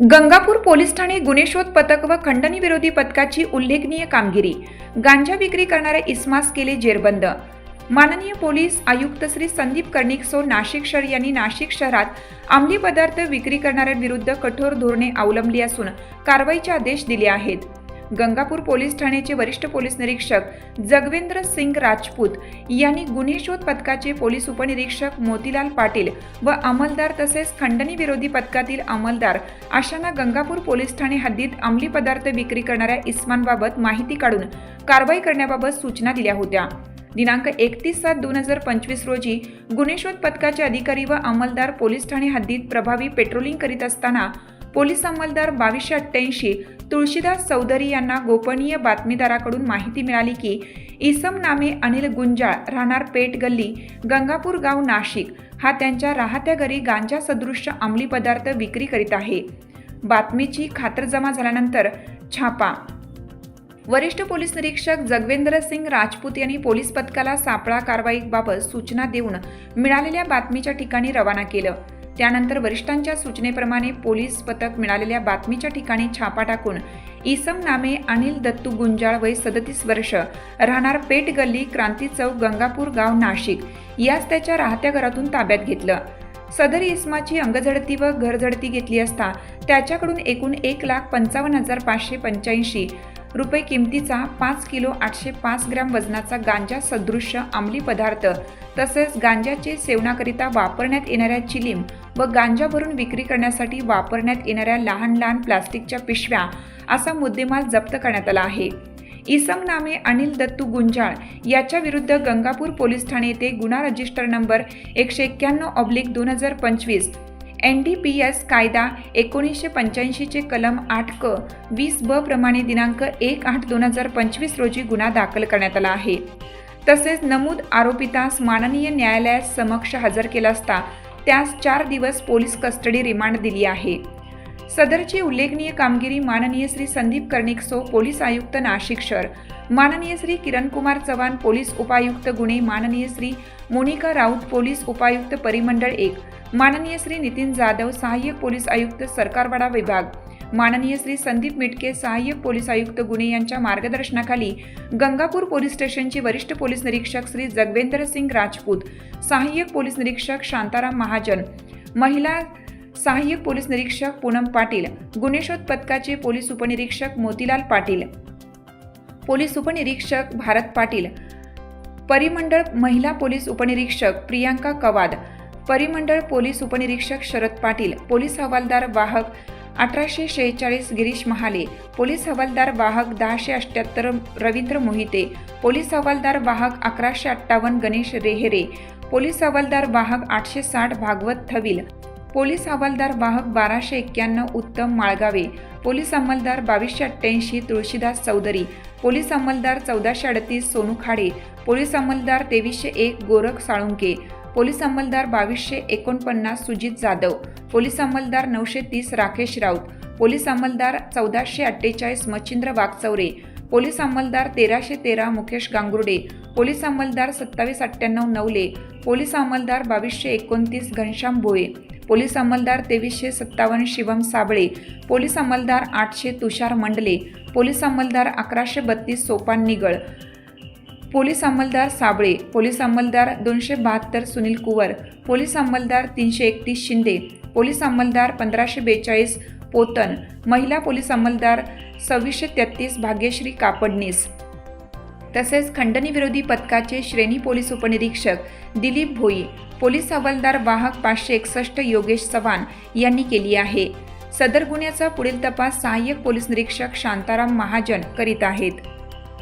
Gangapur police Thane गुन्हे शोध पथक व खंडणी विरोधी पथकाची उल्लेखनीय कामगिरी. गांजा विक्री करणाऱ्या इस्मास केले जेरबंद. माननीय पोलीस आयुक्त श्री संदीप कर्णिकसो नाशिक शहर यांनी नाशिक शहरात अंमली पदार्थ विक्री करणाऱ्यांविरुद्ध कठोर धोरणे अवलंबली असून कारवाईचे आदेश दिले आहेत. गंगापूर पोलीस ठाण्याचे वरिष्ठ पोलीस निरीक्षक जगवेंद्र सिंग राजपूत यांनी गुन्हे शोध पथकाचे पोलीस उपनिरीक्षक मोतीलाल पाटील व अंमलदार तसेच खंडणी विरोधी पथकातील अंमलदार अशांना गंगापूर पोलीस ठाणे हद्दीत अंमली पदार्थ विक्री करणाऱ्या इस्मांबाबत माहिती काढून कारवाई करण्याबाबत सूचना दिल्या होत्या. दिनांक एकतीस सात दोन हजार पंचवीस रोजी गुन्हे शोध पथकाचे अधिकारी व अंमलदार पोलीस ठाणे हद्दीत प्रभावी पेट्रोलिंग करीत असताना पोलीस अंमलदार बावीसशे अठ्ठ्याऐंशी तुळशीदास चौधरी यांना गोपनीय बातमीदाराकडून माहिती मिळाली की इसम नामे अनिल गुंजाळ राहणार पेट गल्ली गंगापूर गाव नाशिक हा त्यांच्या राहत्या घरी गांजा सदृश्य अंमली पदार्थ विक्री करीत आहे. बातमीची खातरजमा झाल्यानंतर छापा. वरिष्ठ पोलीस निरीक्षक जगवेंद्र सिंग राजपूत यांनी पोलीस पथकाला सापळा कारवाईबाबत सूचना देऊन मिळालेल्या बातमीच्या ठिकाणी रवाना केलं. त्यानंतर वरिष्ठांच्या सूचनेप्रमाणे पोलीस पथक मिळालेल्या बातमीच्या ठिकाणी छापा टाकून इसम नामे अनिल दत्तू गुंजाळ वय सदतीस वर्ष राहणार पेठ गल्ली क्रांती चौक गंगापूर गाव नाशिक. यास त्याच्या राहत्या घरातून ताब्यात घेतलं. सदर इसमाची अंगझडती व घरझडती घेतली असता त्याच्याकडून एकूण एक लाख पंचावन्न हजार पाचशे पंच्याऐंशी रुपये किमतीचा पाच किलो आठशे पाच ग्रॅम वजनाचा गांजा सदृश्य अंमली पदार्थ तसेच गांजाचे सेवनाकरिता वापरण्यात येणाऱ्या चिलीम व गांजा भरून विक्री करण्यासाठी वापरण्यात येणाऱ्या लहान लहान प्लास्टिकच्या पिशव्या असा मुद्देमाल जप्त करण्यात आला आहे. इसम नामे अनिल दत्तू गुंजाळ याच्या विरुद्ध गंगापूर पोलीस ठाणे येथे गुन्हा रजिस्टर नंबर एकशे एक्क्याण्णव ऑब्लिक दोन हजार पंचवीस एन डी पी एस कायदा एकोणीसशे पंच्याऐंशीचे कलम आठ क वीस ब प्रमाणे दिनांक एक आठ दोन हजार पंचवीस रोजी गुन्हा दाखल करण्यात आला आहे. तसेच नमूद आरोपितास माननीय न्यायालयास समक्ष हजर केला असता त्यास चार दिवस पोलीस कस्टडी रिमांड दिली आहे. सदरची उल्लेखनीय कामगिरी माननीय श्री संदीप कर्णिकसो पोलीस आयुक्त नाशिक शहर. माननीय श्री किरणकुमार चव्हाण पोलीस उपायुक्त गुणे माननीय श्री मोनिका राऊत पोलीस उपायुक्त परिमंडळ एक. माननीय श्री नितीन जाधव सहाय्यक पोलीस आयुक्त सरकारवाडा विभाग. माननीय श्री संदीप मिटके सहाय्यक पोलीस आयुक्त गुणे यांच्या मार्गदर्शनाखाली गंगापूर पोलीस स्टेशनचे वरिष्ठ पोलीस निरीक्षक श्री जगवेंद्र सिंग राजपूत सहाय्यक पोलीस निरीक्षक शांताराम महाजन महिला सहाय्यक पोलीस निरीक्षक पूनम पाटील गुन्हेशोध पथकाचे पोलीस उपनिरीक्षक मोतीलाल पाटील पोलीस उपनिरीक्षक भारत पाटील परिमंडळ महिला पोलीस उपनिरीक्षक प्रियांका कवाद परिमंडळ पोलीस उपनिरीक्षक शरद पाटील पोलीस हवालदार वाहक अठराशे शेहेचाळीस गिरीश महाले पोलीस हवालदार वाहक दहाशे अठ्याहत्तर रवींद्र मोहिते पोलीस हवालदार वाहक अकराशे अठ्ठावन्न गणेश रेहेरे पोलीस हवालदार वाहक आठशे साठ भागवत थविल पोलीस हवालदार वाहक बाराशे एक्क्याण्णव उत्तम माळगावे पोलीस अंमलदार बावीसशे अठ्ठ्याऐंशी तुळशीदास चौधरी पोलीस अंमलदार चौदाशे अडतीस सोनू खाडे पोलीस अंमलदार तेवीसशे एक गोरख साळुंके पोलीस अंमलदार बावीसशे एकोणपन्नास सुजित जाधव पोलीस अंमलदार नऊशे तीस राकेश राऊत पोलीस अंमलदार चौदाशे अठ्ठेचाळीस मच्छिंद्र वाघचौरे पोलीस अंमलदार तेराशे तेरा मुकेश गांगुर्डे पोलीस अंमलदार सत्तावीस अठ्ठ्याण्णव नवले पोलीस अंमलदार बावीसशे एकोणतीस घनश्याम भोये पोलीस अंमलदार तेवीसशे सत्तावन्न शिवम साबळे पोलीस अंमलदार आठशे तुषार मंडले पोलीस अंमलदार अकराशे बत्तीस सोपान निगळ पोलीस अंमलदार साबळे पोलीस अंमलदार दोनशे बहात्तर सुनील कुवर पोलीस अंमलदार तीनशे एकतीस शिंदे पोलीस अंमलदार पंधराशे बेचाळीस पोतन महिला पोलीस अंमलदार सव्वीसशे तेहतीस भाग्यश्री कापडनीस. तसेच खंडणीविरोधी पथकाचे श्रेणी पोलीस उपनिरीक्षक दिलीप भोई पोलीस हवालदार वाहक पाचशे एकसष्ट योगेश चव्हाण यांनी केली आहे. सदर गुन्ह्याचा पुढील तपास सहाय्यक पोलीस निरीक्षक शांताराम महाजन करीत आहेत.